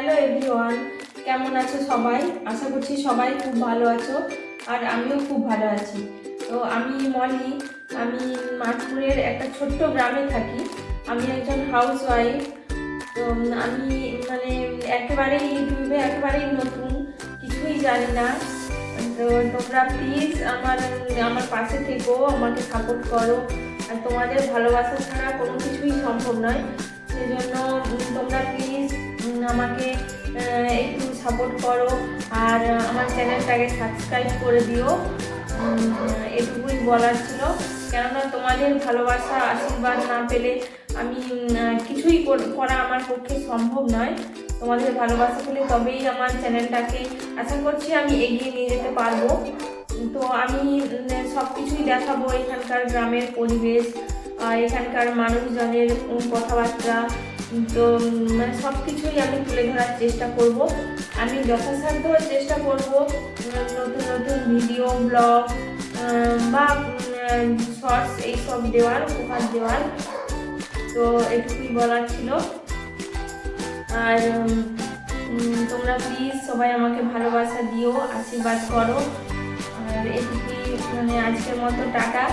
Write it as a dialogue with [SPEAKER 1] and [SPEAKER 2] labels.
[SPEAKER 1] Hello everyone কেমন আছো সবাই? আশা করছি সবাই খুব ভালো আছো আর আমিও খুব ভালো আছি। তো আমি মলি আমি মাঠপুরের একটা ছোট্ট গ্রামে থাকি। আমি একজন হাউস ওয়াইফ তো আমি মানে একেবারেই ইউটিউবে একেবারেই নতুন, কিছুই জানি না। তো তোমরা প্লিজ আমার আমার পাশে থেকো, আমাকে সাপোর্ট করো। আর তোমাদের ভালোবাসা ছাড়া কোনো কিছুই সম্ভব নয়। সেই জন্য তোমরা প্লিজ আমাকে একটু সাপোর্ট করো আর আমার চ্যানেলটাকে সাবস্ক্রাইব করে দিও। এটুকুই বলার ছিল। কেননা তোমাদের ভালোবাসা, আশীর্বাদ না পেলে আমি কিছুই কর- আমার পক্ষে সম্ভব নয়। তোমাদের ভালোবাসা পেলে তবেই আমার চ্যানেলটাকে, আশা করছি আমি এগিয়ে নিয়ে যেতে পারব। তো আমি সব কিছুই দেখাবো এখানকার গ্রামের পরিবেশ এখানকার মানুষজনের কথাবার্তা তো মানে সব কিছুই আমি তুলে ধরার চেষ্টা করব। আমি যথাসাধ্য চেষ্টা করব নতুন নতুন ভিডিও ব্লগ বা শর্টস এইসব দেওয়ার, উপহার দেওয়ার। তো এটুকুই বলার ছিল। আর তোমরা প্লিজ সবাই আমাকে ভালোবাসা দিও, আশীর্বাদ করো। আর এটুকুই মানে আজকের মতো, টাটা।